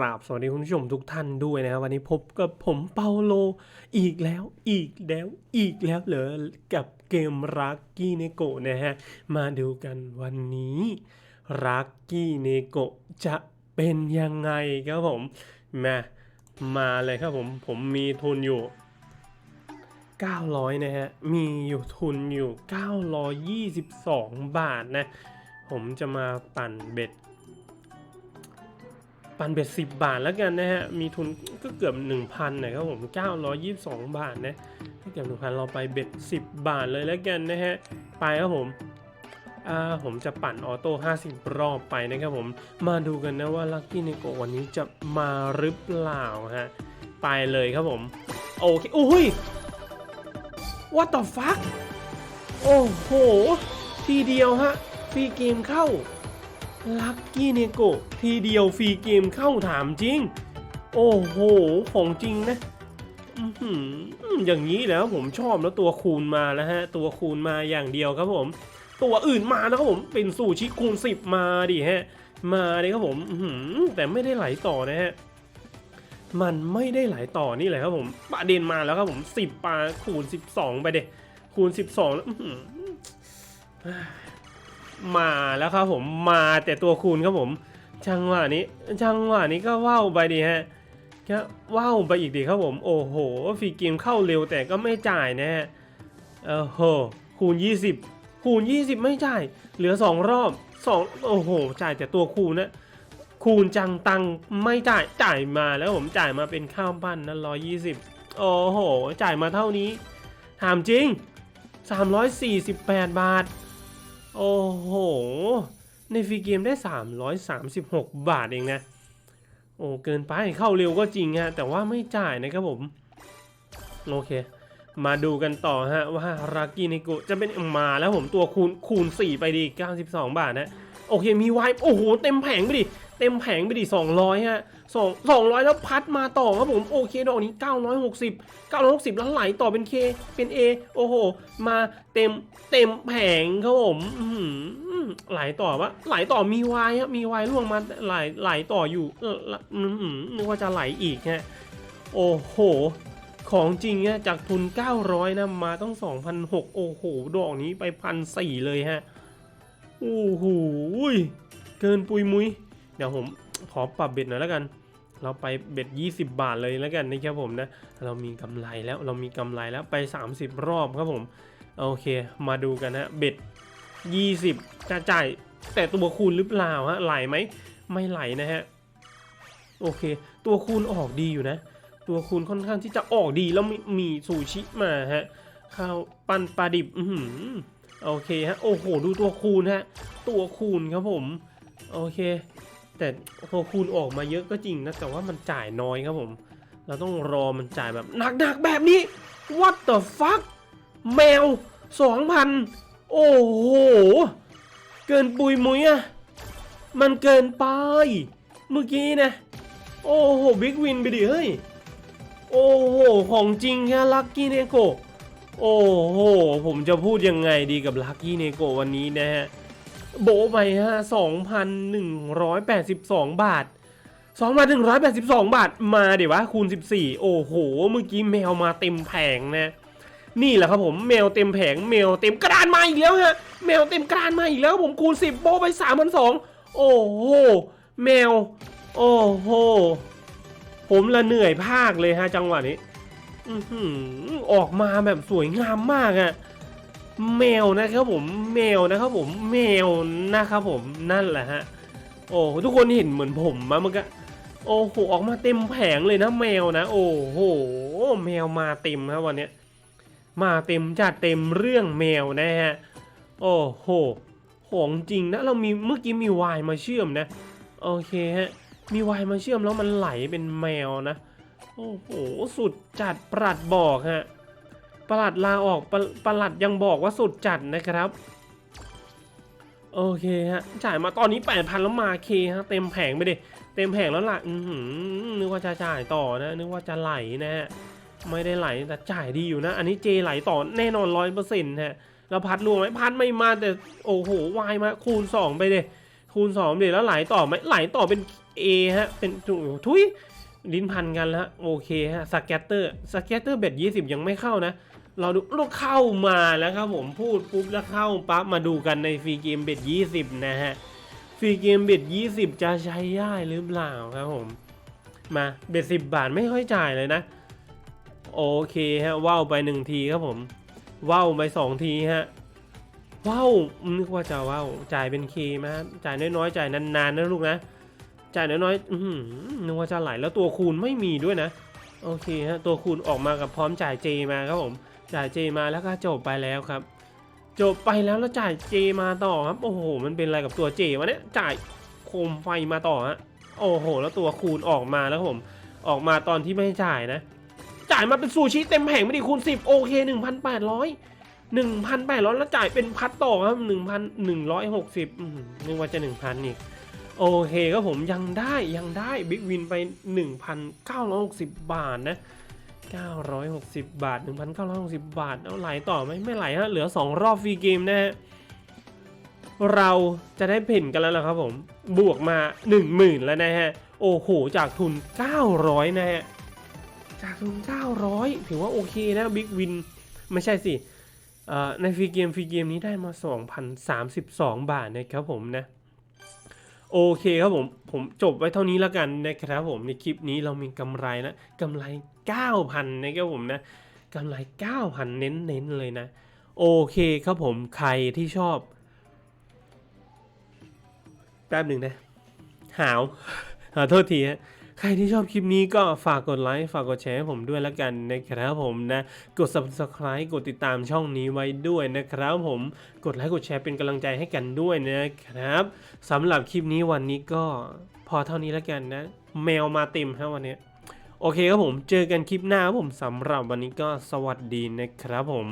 ราบสวัสดีคุณผู้ชมทุกท่านด้วยนะครับวันนี้พบกับผมเปาโลอีกแล้วอีกแล้วอีกแล้วเหรอกับเกมรักกี้เนโกะนะฮะ มาดูกันวันนี้รักกี้เนโกะจะเป็นยังไงครับผมมามาเลยครับผมผมมีทุนอยู่ 900 นะฮะ มีอยู่ทุนอยู่ 922 บาทนะ ผมจะมาปั่นเบ็ด ปั่นเบ็ด10บาทแล้วกันนะฮะ มีทุนก็เกือบ 1,000นะครับผม 922 บาทนะถ้าเกือบ1,000 เราไปเบ็ด10 บาทเลยแล้วกันนะฮะ ไปครับผมอ่าผมจะปั่นออโต้50 รอบไปนะครับผม มาดูกันนะว่าลั c กี้ n นโกวันนี้จะมาหรือเปล่าฮะ ไปเลยครับผม โอเคอุ้ย what the fuck โอ้โห ทีเดียวฮะฟรีเกมเข้า ลัคกี้เนโกทีเดียวฟรีเกมเข้าถามจริง โอ้โห ของจริงนะอย่างนี้แล้วผมชอบแล้วตัวคูณมาแล้วฮะ ตัวคูณมาอย่างเดียวครับผม ตัวอื่นมานะครับผมเป็นสูชิคูณ10มาดิฮะ มาดิครับผมแต่ไม่ได้ไหลต่อนะฮะมันไม่ได้ไหลต่อนี่แหละครับผมประเด็นมาแล้วครับผม10ปลาคูณ12ไปเด็คูณ12แล้วอื้อหือ มาแล้วครับผมมาแต่ตัวคูณครับผมจังหวะนี้จังหวะนี้ก็ว่าวไปดีฮะก็ว่าวไปอีกดีครับผมโอ้โหฟรีเกมเข้าเร็วแต่ก็ไม่จ่ายนะฮะเออโหคูณ 20 คูณ 20 ไม่จ่าย เหลือ 2 รอบ 2 โอ้โห จ่ายแต่ตัวคูณนะคูณจังตังไม่จ่ายจ่ายมาแล้วผมจ่ายมาเป็นข้าวปั้นนะ120โอ้โห จ่ายมาเท่านี้ ถามจริง 348 บาท โอ้โห ในฟรีเกมได้ 336 บาทเองนะ โอ้เกินไปเข้าเร็วก็จริงฮะ แต่ว่าไม่จ่ายนะครับผม โอเค มาดูกันต่อฮะ ว่ารากินิโกจะเป็นมาแล้วผมตัวคูณคูณ 4 ไปดี 92 บาทนะ โอเคมีไวโอ้โห เต็มแผงไปดิ เต็มแผงไปดิ200ฮะ2 200แล้วพัดมาต่อครับผมโอเคดอกนี้ 960 960 แล้วไหลต่อเป็น K เป็น A โอ้โห มาเต็มเต็มแผงครับผมไหลต่อวะไหลต่อมีวายครับมีวายล่วงมาไหลไหลต่ออยู่เออนึกว่าจะไหลอีกฮะโอ้โห ของจริงเนี่ยจากทุน 900 นะ มาต้อง2,600โอ้โห ดอกนี้ไปพันสี่เลยฮะโอ้โหเกินปุยมุย เดี๋ยวผมขอปรับเบ็ดหน่อยแล้วกัน เราไปเบ็ด 20 บาทเลยแล้วกันนะครับผมนะ เรามีกำไรแล้วเรามีกำไรแล้วไป 30 รอบครับผมโอเคมาดูกันฮะเบ็ด 20จะจ่ายแต่ตัวคูณหรือเปล่าฮะไหลไหมไม่ไหลนะฮะโอเค ตัวคูณออกดีอยู่นะ ตัวคูณค่อนข้างที่จะออกดีแล้วมีมีซูชิมาฮะข้าวปั้นปลาดิบอือหือโอเคฮะโอ้โหดูตัวคูณฮะตัวคูณครับผม โอเค แต่ตัวคูณออกมาเยอะก็จริงนะ แต่ว่ามันจ่ายน้อยครับผม เราต้องรอมันจ่ายแบบหนักๆแบบนี้ what the fuck แมว 2,000 โอ้โห เกินปุยมุยอะมันเกินไป เมื่อกี้นะ โอ้โห บิ๊กวินไปดิ เฮ้ย โอ้โห ของจริงแค่ลัคกี้เนโกโอ้โห ผมจะพูดยังไงดีกับลัคกี้เนโกวันนี้นะฮะ โบไปฮะ2,182 บาท 2,182 บาท มาเดี๋ยววะคูณ 14 โอ้โห เมื่อกี้แมวมาเต็มแผงนะ นี่แหละครับผมแมวเต็มแผงแมวเต็มกระดานมาอีกแล้วฮะ แมวเต็มกระดานมาอีกแล้วผมคูณ 10 โบไป3,200โอ้โห แมว โอ้โห ผมละเหนื่อยภาคเลยฮะจังหวะนี้อออออกมาแบบสวยงามมากอะ แมวนะครับผมแมวนะครับผมแมวนะครับผมนั่นแหละฮะโอ้ทุกคนเห็นเหมือนผมมาเมื่อกี้โอ้โหออกมาเต็มแผงเลยนะแมวนะ โอ้โหแมวมาเต็มครับวันเนี้ยมาเต็มจัดเต็มเรื่องแมวนะฮะโอ้โหของจริงนะเรามีเมื่อกี้มีวายมาเชื่อมนะโอเคฮะมีวายมาเชื่อมแล้วมันไหลเป็นแมวนะ โอ้โหสุดจัดประดบอกฮะ ประหลัดลาออกประประหลัดยังบอกว่าสุดจัดนะครับ โอเคฮะ จ่ายมาตอนนี้ 8,000 แล้วมาเคฮะ เต็มแผงไปดิเต็มแผงแล้วล่ะอือนึกว่าจะจ่ายต่อนะ นึกว่าจะไหลนะฮะ ไม่ได้ไหลแต่จ่ายดีอยู่นะ อันนี้เจไหลต่อแน่นอนร้อยเปอร์เซ็นต์ฮะแล้วพัดรวมไหมพัดไม่มาแต่โอ้โหวายมาคูณ 2 ไปเลยคูณ2เดี๋ยวแล้วไหลต่อไหมไหลต่อเป็น A ฮะ เป็นทุย ลิ้นพันกันแล้วโอเคฮะสแกตเตอร์สแกตเตอร์เบ็ดยี่สิบยังไม่เข้านะ เราดูเราเข้ามาแล้วครับผมพูดปุ๊บแล้วเข้าปั๊บมาดูกันในฟรีเกมเบ็ดยี่สิบนะฮะฟรีเกมเบ็ดยี่สิบจะใช้ได้หรือเปล่าครับผม มาเบ็ดสิบบาทไม่ค่อยจ่ายเลยนะ โอเคฮะว่าวไปหนึ่งทีครับผมว่าวไปสองทีฮะว่าวนึกว่าจะว่าวจ่ายเป็นเคมาจ่ายน้อยๆจ่ายนานๆนะลูกนะ จ่ายน้อยๆอื้อหือนึกว่าจะไหลแล้วตัวคูณไม่มีด้วยนะ โอเคฮะตัวคูณออกมากับพร้อมจ่ายเจมาครับผมจ่ายเจมาแล้วก็จบไปแล้วครับ จบไปแล้วแล้วจ่ายเจมาต่อครับโอ้โห มันเป็นอะไรกับตัวเจวะเนี่ยจ่ายโคมไฟมาต่อฮะโอ้โห แล้วตัวคูณออกมาแล้วครับผมออกมาตอนที่ไม่จ่ายนะ จ่ายมาเป็นซูชิเต็มแผงไม่ดีคูณ10โอเค1,800 1,800แล้วจ่ายเป็นพัดต่อครับ1,160อื้อหือนึกว่าจะ1,000อีก โอเคครับผมยังได้ยังได้บิ๊กวินไป 1,960 บาทนะ 960 บาท 1,960 บาทเอาไหลต่อไหมไม่ไหลฮะเหลือ 2 รอบฟรีเกมนะฮะเราจะได้เพ่นกันแล้วละครับผมบวกมา 10,000 แล้วนะฮะ โอ้โห จากทุน 900 นะฮะ จากทุน 900 ถือว่าโอเคนะบิ๊กวินไม่ใช่สิเอ่อในฟรีเกมฟรีเกมนี้ได้มา 2,032 บาทนะครับผมนะ โอเคครับผม ผมจบไว้เท่านี้แล้วกันนะครับผมในคลิปนี้เรามีกำไรนะกำไร 9,000นะครับผมนะกำไร 9,000 เน้นๆเลยนะ โอเคครับผมใครที่ชอบ แป๊บหนึ่งนะ หาวขอโทษทีฮะ ใครที่ชอบคลิปนี้ก็ฝากกดไลค์ ฝากกดแชร์ให้ผมด้วยแล้วกันนะครับผมนะ กด subscribe กดติดตามช่องนี้ไว้ด้วยนะครับผมกดไลค์กดแชร์เป็นกำลังใจให้กันด้วยนะครับสำหรับคลิปนี้วันนี้ก็พอเท่านี้แล้วกันนะ แมวมาเต็มฮะวันนี้โอเคครับผม เจอกันคลิปหน้าครับผมสำหรับวันนี้ก็สวัสดีนะครับผม